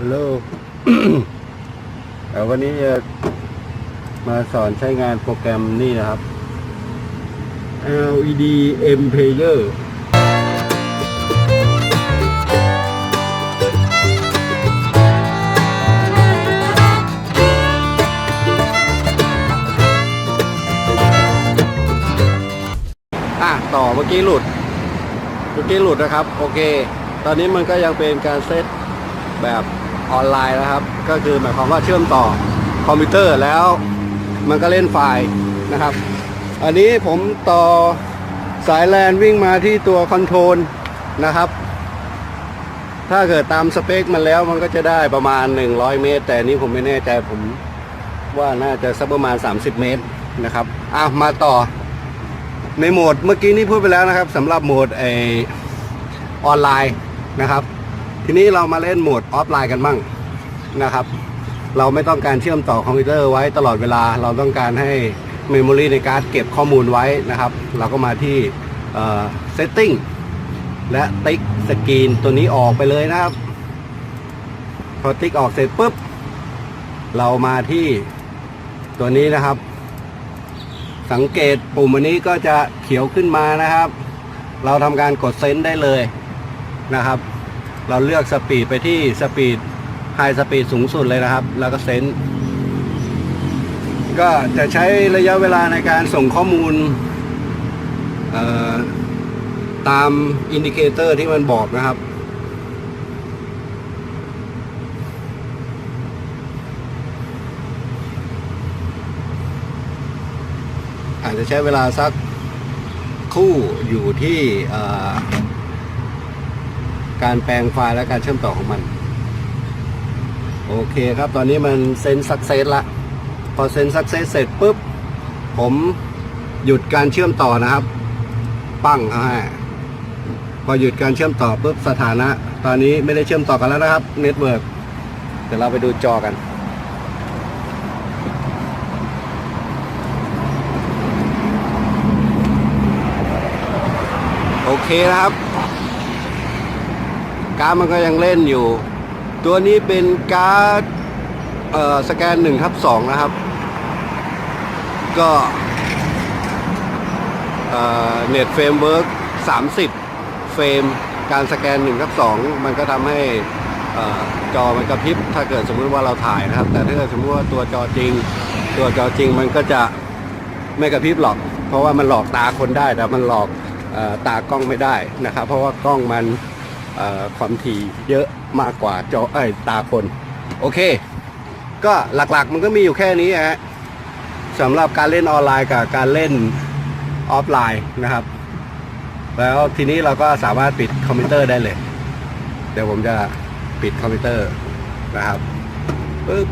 ฮัลโหลเอ่วันนี้จะมาสอนใช้งานโปรแกรมนี่นะครับ LED M Player อะ ต่อเมื่อกี้หลุด เมื่อกี้หลุดนะครับ โอเค ตอนนี้มันก็ยังเป็นการเซตแบบ ออนไลน์นะครับ ก็คือหมายความว่าเชื่อมต่อคอมพิวเตอร์แล้วมันก็เล่นไฟล์นะครับ อันนี้ผมต่อสายแลนวิ่งมาที่ตัวคอนโทรลนะครับ ถ้าเกิดตามสเปคมันแล้วมันก็จะได้ประมาณ 100 เมตร แต่นนี้ผมไม่แน่ใจผมว่าน่าจะสักประมาณ 30 เมตรนะครับอะมาต่อในโหมดเมื่อกี้นี่พูดไปแล้วนะครับสำหรับโหมดไอออนไลน์นะครับ ทีนี้เรามาเล่นโหมดออฟไลน์กันบ้างนะครับ เราไม่ต้องการเชื่อมต่อคอมพิวเตอร์ไว้ตลอดเวลา เราต้องการให้เมมโมรีในการ์ดเก็บข้อมูลไว้นะครับ เราก็มาที่เซตติ้งและติ๊กสกรีนตัวนี้ออกไปเลยนะครับ พอติ๊กออกเสร็จปุ๊บ เรามาที่ตัวนี้นะครับ สังเกตปุ่มอันนี้ก็จะเขียวขึ้นมานะครับ เราทำการกดเซนต์ได้เลยนะครับ เราเลือกสปีดไปที่สปีดไฮสปีดสูงสุดเลยนะครับ แล้วก็เซนก็จะใช้ระยะเวลาในการส่งข้อมูลตามอินดิเคเตอร์ที่มันบอกนะครับ อาจจะใช้เวลาสักคู่อยู่ที่ การแปลงไฟล์และการเชื่อมต่อของมัน โอเคครับตอนนี้มันเซ็นสักเซสละพอเซ็นสักเซสเสร็จปุ๊บ ผมหยุดการเชื่อมต่อนะครับ ปั้งอ่าพอหยุดการเชื่อมต่อปุ๊บสถานะ ตอนนี้ไม่ได้เชื่อมต่อกันแล้วนะครับเน็ตเวิร์กเดี๋ยวเราไปดูจอกันโอเคนะครับ การ์ดมันก็ยังเล่นอยู่ ตัวนี้เป็นการ์ดเอ่อสแกน1ทับ2นะครับ ก็เน็ตเฟรมเวิร์ก30เฟรมการสแกน1ทับ2มันก็ทำให้จอมันกระพริบถ้าเกิดสมมุติว่าเราถ่ายนะครับ แต่ถ้าเกิดสมมติว่าตัวจอจริง ตัวจอจริงมันก็จะไม่กระพริบหรอก เพราะว่ามันหลอกตาคนได้แต่มันหลอกอตากล้องไม่ได้นะครับ เพราะว่ากล้องมัน ความถี่เยอะมากกว่าจอไอ้ตาคน โอเค ก็หลักๆมันก็มีอยู่แค่นี้ฮะสำหรับการเล่นออนไลน์กับการเล่นออฟไลน์นะครับ แล้วทีนี้เราก็สามารถปิดคอมพิวเตอร์ได้เลย เดี๋ยวผมจะปิดคอมพิวเตอร์นะครับปึ๊บ